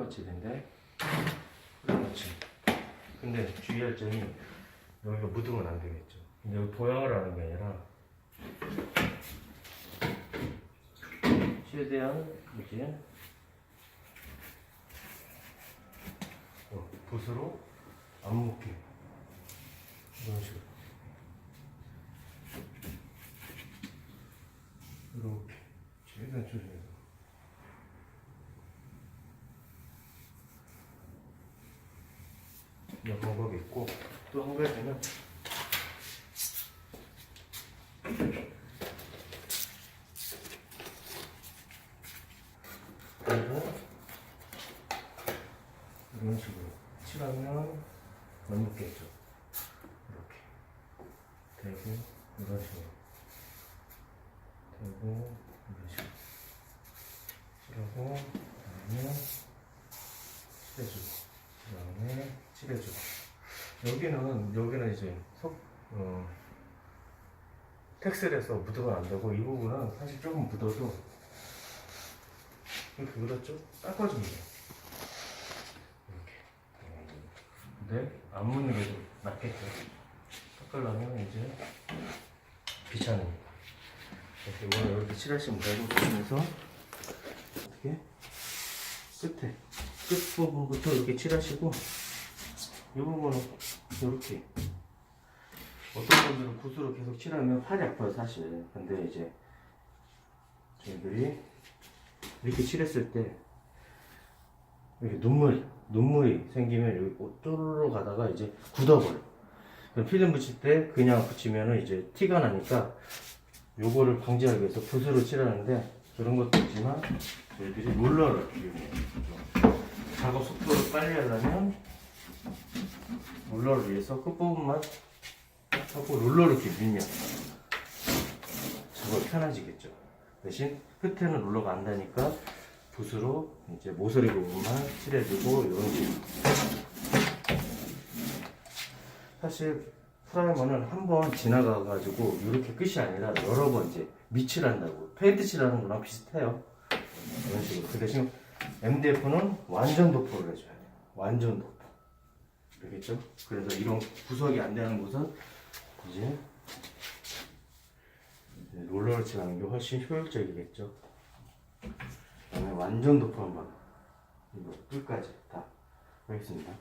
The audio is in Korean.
프레머칠인데? 프레머칠 근데 주의할 점이 여기가 묻으면 안 되겠죠. 근데 여기 보양을 하는 게 아니라 최대한 이제 어, 붓으로 안 묶게 이런 식으로. 이렇게. 최대한 조심해서 방법이 있고 또한 가지는 그리고 이런 식으로 칠하면 안 묻겠죠 이렇게. 되고 이런 식으로. 되고 이런 식으로. 칠하고 그다음에 칠해주고 칠해주고 여기는 여기는 이제 속 어, 텍스일에서 묻으면 안 되고 이 부분은 사실 조금 묻어도 이렇게 묻었죠? 돼요. 이렇게. 근데 안 묻는 게 좀 낫겠죠? 닦으려면 이제 귀찮으니까. 이렇게 이거는 이렇게 칠하시면 되고 조심해서 어떻게? 끝에 끝 부분부터 이렇게 칠하시고 이 부분은 이렇게 어떤 분들은 붓으로 계속 칠하면 팔이 아파요 사실. 근데 이제 저희들이 이렇게 칠했을 때 이렇게 눈물 눈물이 생기면 여기 쪼르르 가다가 이제 굳어버려 필름 붙일 때 그냥 붙이면은 이제 티가 나니까 요거를 방지하기 위해서 붓으로 칠하는데 그런 것도 있지만 저희들이 롤러를 이용해요 작업 속도를 빨리 하려면 롤러를 위해서 끝부분만 하고 롤러를 이렇게 밀면 작업이 편해지겠죠. 대신 끝에는 롤러가 안 다니까 붓으로 이제 모서리 부분만 칠해주고 이런 식으로. 사실 프라이머는 한 번 지나가가지고 이렇게 끝이 아니라 여러 번 이제 밑칠한다고 페인트 칠하는 거랑 비슷해요. 이런 식으로. 그 대신 MDF는 완전 도포를 해줘야 돼요. 완전 도포. 알겠죠? 그래서 이런 구석이 안 되는 곳은 이제 롤러를 칠하는 게 훨씬 효율적이겠죠. 그다음에 완전 한번 이거 끝까지 다 하겠습니다.